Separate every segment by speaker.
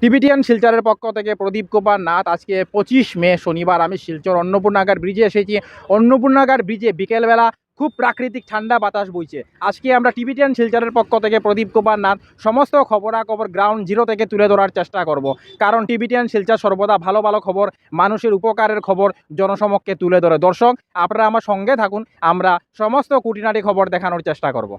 Speaker 1: Tibetan শিলচরের পক্ষ থেকে প্রদীপ কুমার নাথ। আজকে পঁচিশ মে, শনিবার আমি শিলচর অন্নপূর্ণাগার ব্রিজে এসেছি। অন্নপূর্ণাগার ব্রিজে বিকেলবেলা খুব প্রাকৃতিক ঠান্ডা বাতাস বইছে। আজকে আমরা টিবিটিয়ান শিলচরের পক্ষ থেকে প্রদীপ কুমার নাথ সমস্ত খবরাখবর গ্রাউন্ড জিরো থেকে তুলে ধরার চেষ্টা করব। কারণ টিবিটিয়ান শিলচর সর্বদা ভালো ভালো খবর, মানুষের উপকারের খবর জনসমক্ষে তুলে ধরে। দর্শক, আপনারা আমার সঙ্গে থাকুন। আমরা সমস্ত কুটিনাটি খবর দেখানোর চেষ্টা করব।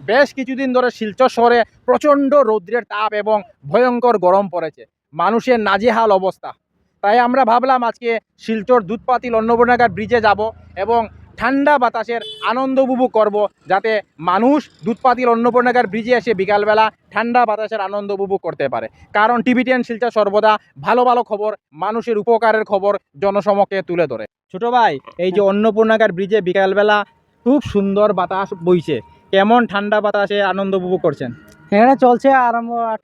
Speaker 1: বেশ কিছুদিন ধরে শিলচর শহরে প্রচণ্ড রৌদ্রের তাপ এবং ভয়ঙ্কর গরম পড়েছে। মানুষের নাজেহাল অবস্থা। তাই আমরা ভাবলাম আজকে শিলচর দুধপাতিল অন্নপূর্ণাগার ব্রিজে যাব এবং ঠান্ডা বাতাসের আনন্দ উপভোগ করব যাতে মানুষ দুধপাতিল অন্নপূর্ণাগার ব্রিজে এসে বিকালবেলা ঠান্ডা বাতাসের আনন্দ উপভোগ করতে পারে। কারণ টিভিটিয়ান শিলচর সর্বদা ভালো ভালো খবর, মানুষের উপকারের খবর জনসমক্ষে তুলে ধরে। ছোট ভাই, এই যে অন্নপূর্ণাগার ব্রিজে বিকালবেলা খুব সুন্দর বাতাস বইছে। কেমন ঠান্ডা বাতাসে আনন্দ উপভোগ করছেন?
Speaker 2: এখানে চলছে আর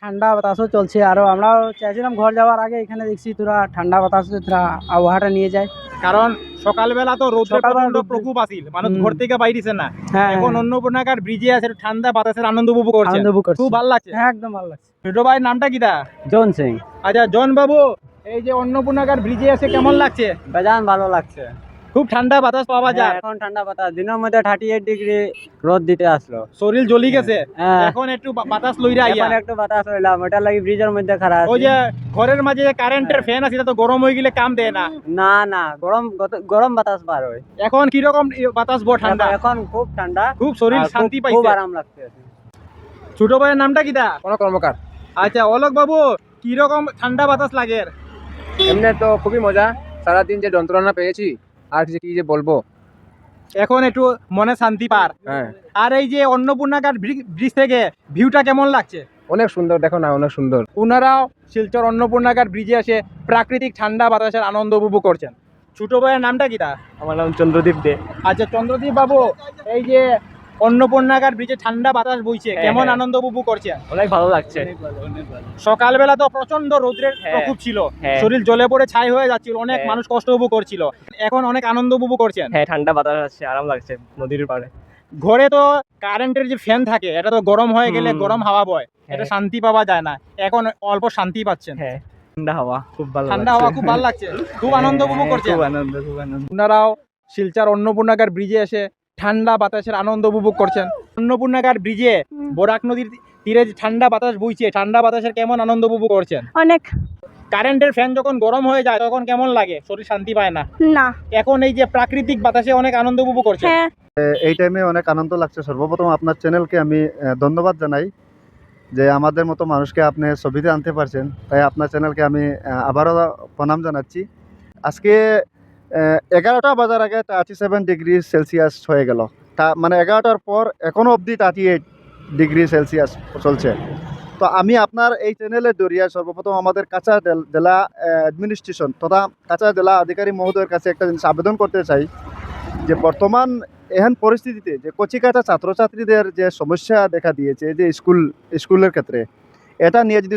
Speaker 2: ঠান্ডা বাতাসও চলছে। আরও আমরাও চাইছিলাম ঘর যাওয়ার আগে এখানে দেখছি তোরা ঠান্ডা বাতাস তোরা আবহাওয়াটা নিয়ে যায়।
Speaker 1: কারণ সকালবেলা তো রোদ
Speaker 2: রৌদ্রে-
Speaker 1: প্রকোপ আসিল মানুষ। ঘর থেকে বাইরেছে না।
Speaker 2: হ্যাঁ
Speaker 1: এখন অন্নপূর্ণাকার ব্রিজে আছে ঠান্ডা বাতাসের আনন্দ উপভোগ করছে।
Speaker 2: আনন্দ উপভোগ
Speaker 1: খুব ভালো লাগছে।
Speaker 2: হ্যাঁ একদম ভালো লাগছে।
Speaker 1: ছোট ভাইয়ের নামটা কিটা
Speaker 2: জন সিং।
Speaker 1: আচ্ছা জন বাবু এই যে অন্নপূর্ণাগার ব্রিজে আছে কেমন লাগছে?
Speaker 2: বেজান ভালো লাগছে।
Speaker 1: খুব ঠান্ডা বাতাস পাওয়া যায়।
Speaker 2: হ্যাঁ, এখন ঠান্ডা বাতাস। দিনের মধ্যে থার্টি এইট ডিগ্রি রোদ দিতে আসলো।
Speaker 1: শরীর জ্বলি গেছে।
Speaker 2: হ্যাঁ।
Speaker 1: এখন একটু বাতাস লইরা আইয়া।
Speaker 2: এখন একটু বাতাস হইলাম ওটা লাগি ব্রিজের মধ্যে খারাপ
Speaker 1: ওই যে ঘরের মাঝে যে কারেন্টের ফ্যান আছে তো গরম হয়ে গেলে কাম দেয় না।
Speaker 2: না না গরম গরম বাতাস বার হয়।
Speaker 1: এখন কীরকম ই- বাতাস বড় ঠান্ডা?
Speaker 2: এখন- খুব ঠান্ডা।
Speaker 1: খুব শরীর
Speaker 2: খুব-
Speaker 1: শান্তি
Speaker 2: খুব
Speaker 1: পাইছে।
Speaker 2: আরাম লাগছে।
Speaker 1: ছোট ভাইয়ের নামটা কিটা
Speaker 3: কোনো কর্মকার।
Speaker 1: আচ্ছা অলোক বাবু কীরকম ঠান্ডা বাতাস লাগে?
Speaker 3: এমনি তো খুবই মজা। সারাদিন যে যন্ত্রণা পেয়েছি আর যে কি যে বলব?
Speaker 1: এখন একটু মনে শান্তি পার।
Speaker 3: হ্যাঁ।
Speaker 1: আর এই যে অন্নপূর্ণা ঘাট ব্রিজ থেকে ভিউটা কেমন লাগছে?
Speaker 3: অনেক সুন্দর দেখো না অনেক সুন্দর।
Speaker 1: ওনারাও শিলচর অন্নপূর্ণাঘাট ব্রিজে এসে প্রাকৃতিক ঠান্ডা বাতাসের আনন্দ উপভোগ করছেন। ছোট ভাইয়ের নামটা কি তা
Speaker 2: আমার নাম চন্দ্রদীপ দে।
Speaker 1: আচ্ছা চন্দ্রদীপ বাবু এই যে অন্নপূর্ণাঘাট ব্রিজে ঠান্ডা বাতাস বইছে।
Speaker 2: হ্যাঁ,
Speaker 1: কেমন
Speaker 2: হ্যাঁ।
Speaker 1: আনন্দ উপভোগ করছে
Speaker 2: অনেক ভালো লাগছে।
Speaker 1: সকালবেলা তো প্রচণ্ড রৌদ্রের
Speaker 2: হ্যাঁ,
Speaker 1: প্রকোপ ছিল। শরীর জলে পড়ে ছাই হয়ে যাচ্ছিল অনেক। মানুষ কষ্ট উপভোগ করছিল। এখন অনেক আনন্দ উপভোগ করছেন?
Speaker 2: হ্যাঁ ঠান্ডা বাতাস আছে আরাম লাগছে নদীর পাড়ে।
Speaker 1: ঘরে তো কারেন্টের যে ফ্যান থাকে এটা তো গরম হয়ে গেলে গরম হাওয়া বয়। এটা। শান্তি পাওয়া যায় না। এখন অল্প শান্তি পাচ্ছেন।
Speaker 2: হ্যাঁ। ঠান্ডা হাওয়া খুব ভালো
Speaker 1: ঠান্ডা হাওয়া খুব ভালো লাগছে। খুব আনন্দ উপভোগ করছেন।
Speaker 2: খুব আনন্দ খুব আনন্দ।
Speaker 1: ওনারাও শিলচর অন্নপূর্ণাগার ব্রিজে এসে ঠান্ডা বাতাসের আনন্দ উপভোগ করছেন। অন্নপূর্ণাগার ব্রিজে বরাক নদীর তীরে যে ঠান্ডা বাতাস বইছে ঠান্ডা বাতাসের কেমন আনন্দ উপভোগ করছেন?
Speaker 4: অনেক।
Speaker 1: কারেন্টের ফ্যান যখন গরম হয়ে যায় তখন কেমন লাগে? শরীর শান্তি পায় না।
Speaker 4: না।
Speaker 1: এখন এই যে প্রাকৃতিক বাতাসে অনেক আনন্দ উপভোগ করছে
Speaker 4: হ্যাঁ।
Speaker 5: এই টাইমে অনেক আনন্দ লাগছে। সর্বপ্রথম আপনার চ্যানেলকে আমি ধন্যবাদ জানাই যে আমাদের মতো মানুষকে আপনি ছবিতে আনতে পারছেন। তাই আপনার চ্যানেলকে আমি আবারও প্রণাম জানাচ্ছি। আজকে এগারোটা বাজার আগে থার্টি সেভেন ডিগ্রি সেলসিয়াস হয়ে গেল। তা মানে এগারোটার পর এখনও অবধি থার্টি এইট ডিগ্রি সেলসিয়াস চলছে। তো আমি আপনার এই চ্যানেলের জরিয়া সর্বপ্রথম আমাদের কাঁচা জেলা অ্যাডমিনিস্ট্রেশন তথা কাঁচা জেলা আধিকারিক মহোদয়ের কাছে একটা জিনিস আবেদন করতে চাই যে বর্তমান এহেন পরিস্থিতিতে যে কচিকাঁচা ছাত্রছাত্রীদের যে সমস্যা দেখা দিয়েছে, যে স্কুল স্কুলের ক্ষেত্রে এটা নিয়ে যদি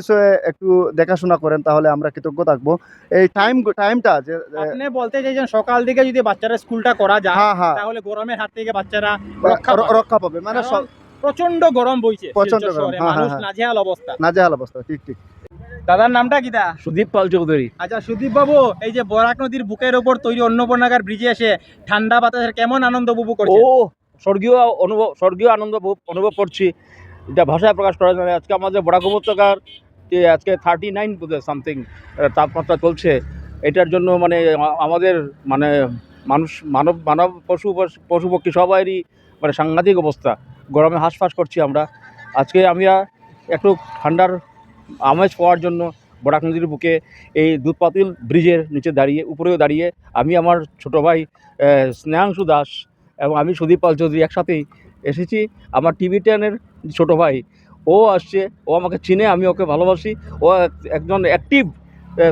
Speaker 5: একটু দেখাশোনা করেন তাহলে আমরা কৃতজ্ঞ থাকব। এই টাইম টাইমটা যে
Speaker 1: আপনি বলতে চাইছেন সকাল দিকে যদি বাচ্চারা স্কুলটা করা যায়
Speaker 5: হ্যাঁ হ্যাঁ।
Speaker 1: তাহলে গরমের হাত থেকে বাচ্চারা রক্ষা পাবে।
Speaker 5: মানে
Speaker 1: প্রচণ্ড গরম বইছে
Speaker 5: প্রচণ্ড
Speaker 1: শিলচর
Speaker 5: গরম, হ্যাঁ,
Speaker 1: মানুষ
Speaker 5: হ্যাঁ,
Speaker 1: নাজেহাল অবস্থা।
Speaker 5: নাজেহাল অবস্থা ঠিক ঠিক।
Speaker 1: দাদার নামটা কিটা
Speaker 6: সুদীপ পাল চৌধুরী।
Speaker 1: আচ্ছা সুদীপ বাবু এই যে বরাক নদীর বুকের ওপর তৈরি অন্নপূর্ণাগার ব্রিজে এসে ঠান্ডা বাতাসের কেমন আনন্দ উপভোগ করছে ও
Speaker 6: স্বর্গীয় অনুভব স্বর্গীয় আনন্দ অনুভব করছি। এটা ভাষায় প্রকাশ করা যায় আজকে আমাদের বরাক উপত্যকার যে আজকে থার্টি নাইন সামথিং তাপমাত্রা চলছে। এটার জন্য মানে আমাদের মানে মানুষ, মানব মানব পশু পশ- পক্ষী সবারই মানে সাংঘাতিক অবস্থা। গরমে হাঁসফাঁস করছি আমরা। আজকে আমি আর একটু ঠান্ডার আমেজ পাওয়ার জন্য বরাক নদীর বুকে এই দুধপাতিল ব্রিজের নিচে দাঁড়িয়ে, উপরেও দাঁড়িয়ে আমি আমার ছোট ভাই স্নেহাংশু দাস এবং আমি সুদীপ পাল চৌধুরী একসাথেই এসেছি। আমার টিভি টেনের ছোটো ভাই, ও আসছে, ও আমাকে চিনে, আমি ওকে ভালোবাসি। ও একজন অ্যাক্টিভ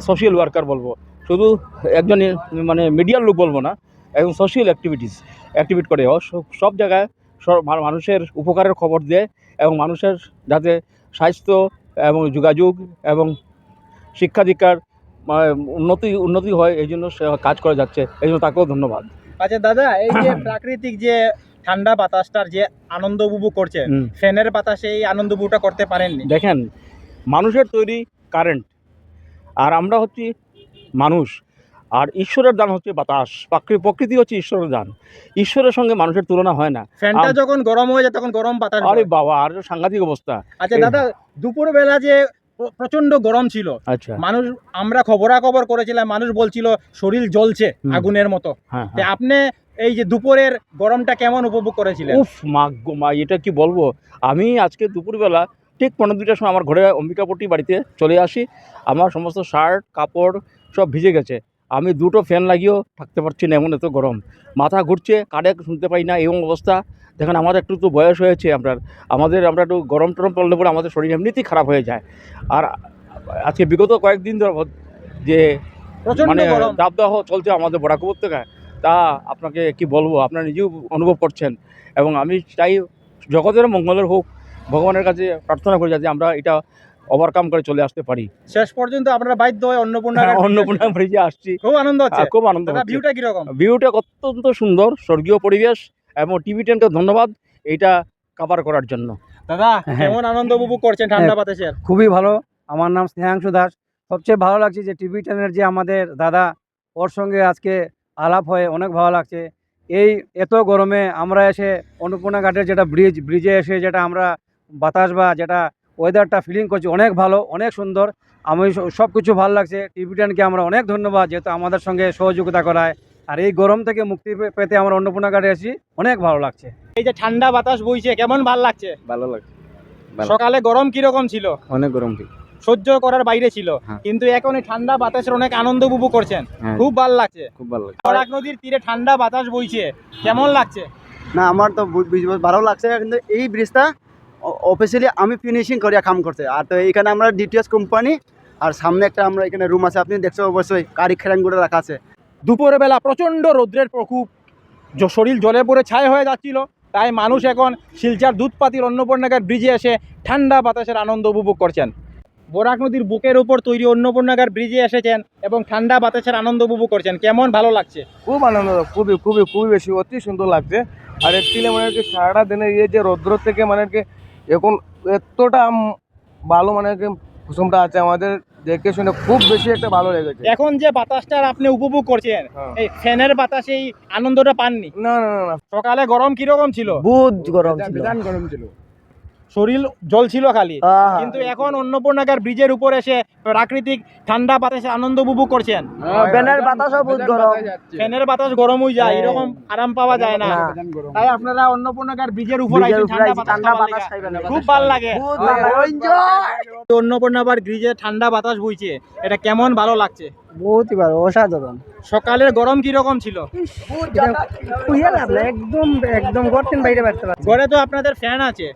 Speaker 6: সোশ্যাল ওয়ার্কার বলব। শুধু একজন মানে মিডিয়ার লোক বলব না, একজন সোশ্যাল অ্যাক্টিভিটিস অ্যাক্টিভিট করে। ও সব- জায়গায় সব মানুষের উপকারের খবর দেয় এবং মানুষের যাতে স্বাস্থ্য এবং যোগাযোগ এবং শিক্ষা দীক্ষার উন্নতি উন্নতি হয়, এই জন্য সে কাজ করে যাচ্ছে। এই জন্য তাকেও ধন্যবাদ।
Speaker 1: আচ্ছা দাদা, এই যে প্রাকৃতিক যে ঠান্ডা বাতাসটার যে আনন্দ উপভোগ করছে ফ্যানের বাতাসে এই আনন্দ উপভোগটা করতে পারেননি।
Speaker 6: দেখেন মানুষের তৈরি কারেন্ট আর আমরা হচ্ছি মানুষ আর ঈশ্বরের দান হচ্ছে বাতাস প্রকৃতি হচ্ছে ঈশ্বরের দান। ঈশ্বরের সঙ্গে মানুষের তুলনা হয় না।
Speaker 1: ফ্যানটা যখন গরম হয়ে যায় তখন গরম বাতাস
Speaker 6: আরে বাবা আর সাংঘাতিক অবস্থা।
Speaker 1: আচ্ছা দাদা দুপুর বেলা যে প্রচণ্ড গরম ছিল।
Speaker 6: আচ্ছা।
Speaker 1: মানুষ আমরা খবরাখবর করেছিলাম মানুষ বলছিল শরীর জ্বলছে আগুনের মতো।
Speaker 6: হ্যাঁ হ্যাঁ।
Speaker 1: আপনি এই যে দুপুরের গরমটা কেমন উপভোগ করেছিলেন?
Speaker 6: উফ মা মা এটা কি বলব? আমি আজকে দুপুরবেলা ঠিক পনেরো দুটার সময় আমার ঘরে অম্বিকাপট্টি বাড়িতে চলে আসি। আমার সমস্ত শার্ট কাপড় সব ভিজে গেছে। আমি দুটো ফ্যান লাগিয়েও থাকতে পারছি না এমন এত গরম। মাথা ঘুরছে কানে শুনতে পাই না এবং অবস্থা। দেখেন আমাদের একটু তো বয়স হয়েছে আপনার আমাদের আমরা একটু গরম টরম পড়লে পরে আমাদের শরীর এমনিতেই খারাপ হয়ে যায়। আর আজকে বিগত কয়েকদিন ধরে যে মানে
Speaker 1: গরম।
Speaker 6: দাবদাহ চলছে আমাদের বরাক উপত্যকায় তা আপনাকে কি বলব? আপনারা নিজেও অনুভব করছেন। এবং আমি চাই জগতের মঙ্গলের হোক ভগবানের কাছে প্রার্থনা করি যাতে আমরা এটা ওভারকাম করে চলে আসতে পারি।
Speaker 1: শেষ পর্যন্ত আপনারা বাধ্য হয়ে অন্নপূর্ণা ঘাট
Speaker 6: অন্নপূর্ণা ব্রিজে আসছি।
Speaker 1: খুব আনন্দ হচ্ছে।
Speaker 6: খুব আনন্দ
Speaker 1: ভিউটা কীরকম?
Speaker 6: ভিউটা অত্যন্ত সুন্দর স্বর্গীয় পরিবেশ এবং টিভি টেনকে ধন্যবাদ এইটা কভার করার জন্য।
Speaker 1: দাদা
Speaker 2: হ্যাঁ।
Speaker 1: কেমন আনন্দ উপভোগ করছেন ঠান্ডা বাতাসের?
Speaker 2: খুবই ভালো। আমার নাম স্নেহাংশু দাস। সবচেয়ে ভালো লাগছে যে টিভি টেনের যে আমাদের দাদা ওর সঙ্গে আজকে আলাপ হয়ে অনেক ভালো লাগছে। এই এত গরমে আমরা এসে অন্নপূর্ণা ঘাটের যেটা ব্রিজ ব্রিজে এসে যেটা আমরা বাতাস বা যেটা ওয়েদারটা ফিলিং করছি অনেক ভালো অনেক সুন্দর। আমি সব কিছু ভালো লাগছে। টিভি টেনকে আমরা অনেক ধন্যবাদ যেহেতু আমাদের সঙ্গে সহযোগিতা করায়। আর এই গরম থেকে মুক্তি পেতে আমরা অন্নপূর্ণা ঘাটে এসেছি অনেক ভালো লাগছে।
Speaker 1: এই যে ঠান্ডা বাতাস বইছে কেমন ভালো লাগছে?
Speaker 3: ভালো লাগছে।
Speaker 1: সকালে গরম কীরকম ছিল?
Speaker 3: অনেক গরম কি
Speaker 1: সহ্য করার বাইরে ছিল।
Speaker 3: হ্যাঁ।
Speaker 1: কিন্তু এখন এই ঠান্ডা বাতাসের অনেক আনন্দ উপভোগ করছেন।
Speaker 3: হ্যাঁ।
Speaker 1: খুব ভালো লাগছে।
Speaker 3: খুব ভালো লাগছে।
Speaker 1: বরাক নদীর তীরে ঠান্ডা বাতাস বইছে। কেমন লাগছে?
Speaker 4: না আমার তো ভালো লাগছে কিন্তু এই ব্রিজটা অফিসিয়ালি আমি ফিনিশিং করিয়া কাম করছে আর তো এখানে আমরা ডিটিএস কোম্পানি আর সামনে একটা আমরা এখানে রুম আছে। আপনি দেখছেন অবশ্যই, কারি খেলানগুলো রাখা আছে।
Speaker 1: দুপুরবেলা প্রচণ্ড রৌদ্রের প্রকোপ। শরীর জলে পড়ে ছাই হয়ে যাচ্ছিল। তাই মানুষ এখন শিলচার দুধপাতির অন্নপূর্ণাগার ব্রিজে এসে ঠান্ডা বাতাসের আনন্দ উপভোগ করছেন। বরাক নদীর বুকের উপর তৈরি অন্নপূর্ণাগার ব্রিজে এসেছেন এবং ঠান্ডা বাতাসের আনন্দ উপভোগ করছেন। কেমন ভালো লাগছে?
Speaker 7: খুব আনন্দ, খুবই খুবই খুবই বেশি, অতি সুন্দর লাগছে। আর এপ্রিলে মানে সারাটা দিনে ইয়ে যে রৌদ্র থেকে মানে এখন এতটা ভালো মানে কুসুমটা আছে আমাদের দেখে শুনে খুব বেশি একটা ভালো লেগেছে।
Speaker 1: এখন যে বাতাসটা আপনি উপভোগ করছেন
Speaker 7: হ্যাঁ।
Speaker 1: এই ফ্যানের বাতাসে এই আনন্দটা পাননি?
Speaker 7: না না না না।
Speaker 1: সকালে গরম কীরকম ছিল?
Speaker 2: বহুত গরম ছিল।
Speaker 7: বিধান গরম ছিল।
Speaker 1: শরীর জল ছিল খালি কিন্তু এখন অন্নপূর্ণাকার ব্রিজের উপর এসে প্রাকৃতিক ঠান্ডা বাতাসে আনন্দ উপভোগ করছেন
Speaker 2: ফ্যানের বাতাসও বহুত গরম
Speaker 1: ফ্যানের বাতাস গরম হয়ে যায়
Speaker 2: হ্যাঁ।
Speaker 1: এরকম আরাম পাওয়া যায় না। তাই আপনারা অন্নপূর্ণাকার ব্রিজের উপর ঠান্ডা বাতাস খুব ভালো লাগে
Speaker 2: এনজয়
Speaker 1: অন্নপূর্ণাবার ব্রিজে ঠান্ডা বাতাস বইছে। এটা কেমন ভালো লাগছে?
Speaker 2: বহুতই ভালো অসাধারণ।
Speaker 1: সকালের গরম কীরকম ছিল?
Speaker 2: একদম একদম গর্তেন বাইরে বাড়তে পারছে
Speaker 1: ঘরে তো আপনাদের ফ্যান আছে।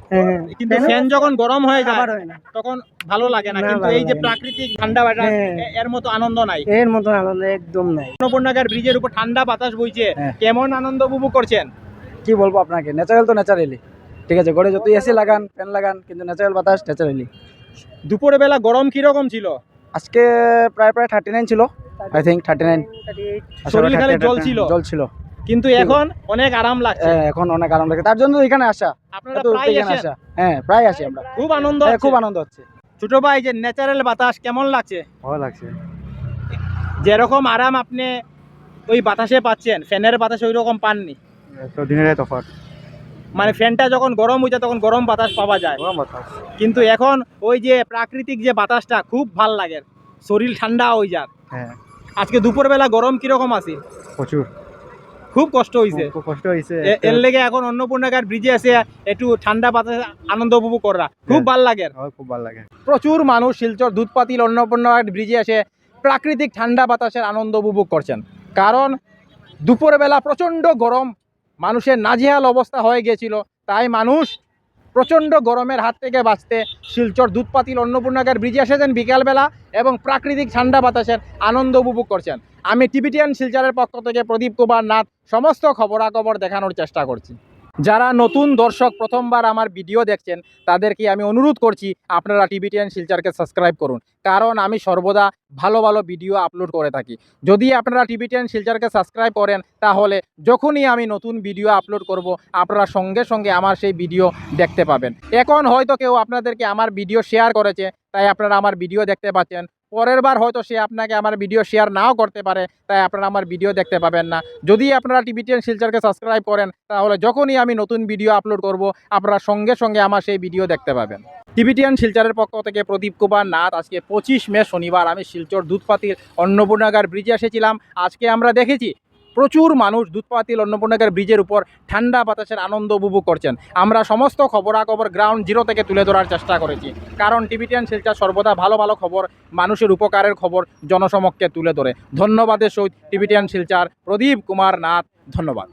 Speaker 1: কিন্তু ফ্যান যখন গরম হয়ে যায়
Speaker 2: হয় না।
Speaker 1: তখন ভালো লাগে না। কিন্তু এই যে প্রাকৃতিক ঠান্ডা বাতাস
Speaker 2: হ্যাঁ।
Speaker 1: এর মতো আনন্দ নাই।
Speaker 2: এর মতন আনন্দ একদম নাই।
Speaker 1: অন্নপূর্ণাগার ব্রিজের উপর ঠান্ডা বাতাস বইছে।
Speaker 2: হ্যাঁ।
Speaker 1: কেমন আনন্দ উপভোগ করছেন?
Speaker 2: কি বলব আপনাকে? ন্যাচারাল তো ন্যাচারালি ঠিক আছে ঘরে যতই এসি লাগান ফ্যান লাগান কিন্তু ন্যাচারাল বাতাস ন্যাচারালি
Speaker 1: দুপুরের বেলা গরম কীরকম ছিল?
Speaker 2: আজকে প্রায় প্রায় থার্টি নাইন ছিল আই থিঙ্ক থার্টি নাইন
Speaker 1: শরীর খালি জল ছিল।
Speaker 2: জল ছিল।
Speaker 1: কিন্তু এখন অনেক আরাম লাগছে।
Speaker 2: হ্যাঁ, এখন অনেক আরাম লাগে তার জন্য এখানে আসা।
Speaker 1: আপনারা প্রায়
Speaker 2: আসা। হ্যাঁ প্রায় আসি আমরা।
Speaker 1: খুব আনন্দ
Speaker 2: হ্যাঁ,
Speaker 1: হচ্ছে।
Speaker 2: খুব আনন্দ হচ্ছে।
Speaker 1: ছোট ভাই যে ন্যাচারাল বাতাস কেমন লাগছে?
Speaker 5: ভালো লাগছে।
Speaker 1: যেরকম আরাম আপনি ওই বাতাসে পাচ্ছেন ফ্যানের বাতাস ওই রকম পাননি।
Speaker 5: তো দিনের তফাৎ।
Speaker 1: মানে ফ্যানটা যখন গরম হয়ে যায় তখন গরম বাতাস পাওয়া যায়।
Speaker 5: গরম বাতাস।
Speaker 1: কিন্তু এখন ওই যে প্রাকৃতিক যে বাতাসটা খুব ভালো লাগে। শরীর ঠান্ডা হয়ে যায়
Speaker 5: হ্যাঁ।
Speaker 1: আজকে দুপুরবেলা গরম কীরকম আছে?
Speaker 5: প্রচুর।
Speaker 1: খুব কষ্ট হয়েছে
Speaker 5: খুব কষ্ট হয়েছে
Speaker 1: এর লেগে এখন অন্নপূর্ণাগার ব্রিজে আছে একটু ঠান্ডা বাতাসে আনন্দ উপভোগ করা। খুব
Speaker 5: হ্যাঁ।
Speaker 1: ভালো লাগে।
Speaker 5: খুব ভালো লাগে।
Speaker 1: প্রচুর মানুষ শিলচর দুধপাতিল অন্নপূর্ণাঘাট ব্রিজে এসে প্রাকৃতিক ঠান্ডা বাতাসের আনন্দ উপভোগ করছেন। কারণ দুপুরবেলা প্রচণ্ড গরম মানুষের নাজেহাল অবস্থা হয়ে গিয়েছিল। তাই মানুষ প্রচণ্ড গরমের হাত থেকে বাঁচতে শিলচর দুধপাতিল অন্নপূর্ণাগার ব্রিজে এসেছেন বিকালবেলা এবং প্রাকৃতিক ঠান্ডা বাতাসের আনন্দ উপভোগ করছেন। আমি টিভিটিয়ান শিলচরের পক্ষ থেকে প্রদীপ কুমার নাথ সমস্ত খবরাখবর দেখানোর চেষ্টা করছি। যারা নতুন দর্শক প্রথমবার আমার ভিডিও দেখছেন, তাদেরকে আমি অনুরোধ করছি আপনারা টিভিটিয়ান শিলচরকে সাবস্ক্রাইব করুন। কারণ আমি সর্বদা ভালো ভালো ভিডিও আপলোড করে থাকি। যদি আপনারা টিভি টেন শিলচরকে সাবস্ক্রাইব করেন, তাহলে যখনই আমি নতুন ভিডিও আপলোড করব, আপনারা সঙ্গে সঙ্গে আমার সেই ভিডিও দেখতে পাবেন। এখন হয়তো কেউ আপনাদেরকে আমার ভিডিও শেয়ার করেছে, তাই আপনারা আমার ভিডিও দেখতে পাচ্ছেন। পরের বার হয়তো সে আপনাকে আমার ভিডিও শেয়ার নাও করতে পারে, তাই আপনারা আমার ভিডিও দেখতে পাবেন না। যদি আপনারা টিভি টেন শিলচরকে সাবস্ক্রাইব করেন, তাহলে যখনই আমি নতুন ভিডিও আপলোড করব, আপনারা সঙ্গে সঙ্গে আমার সেই ভিডিও দেখতে পাবেন। টিভিটিয়ান শিলচরের পক্ষ থেকে প্রদীপ কুমার নাথ, আজকে পঁচিশ মে শনিবার, আমি শিলচর দুধপাতির অন্নপূর্ণাগার ব্রিজে এসেছিলাম। আজকে আমরা দেখেছি প্রচুর মানুষ দুধপাতিল অন্নপূর্ণাগার ব্রিজের উপর ঠান্ডা বাতাসের আনন্দ উপভোগ করছেন। আমরা সমস্ত খবরাখবর গ্রাউন্ড জিরো থেকে তুলে ধরার চেষ্টা করেছি। কারণ টিভিটিয়ান শিলচর সর্বদা ভালো ভালো খবর, মানুষের উপকারের খবর জনসমক্ষে তুলে ধরে। ধন্যবাদের সহিত টিভিটিয়ান শিলচর, প্রদীপ কুমার নাথ, ধন্যবাদ।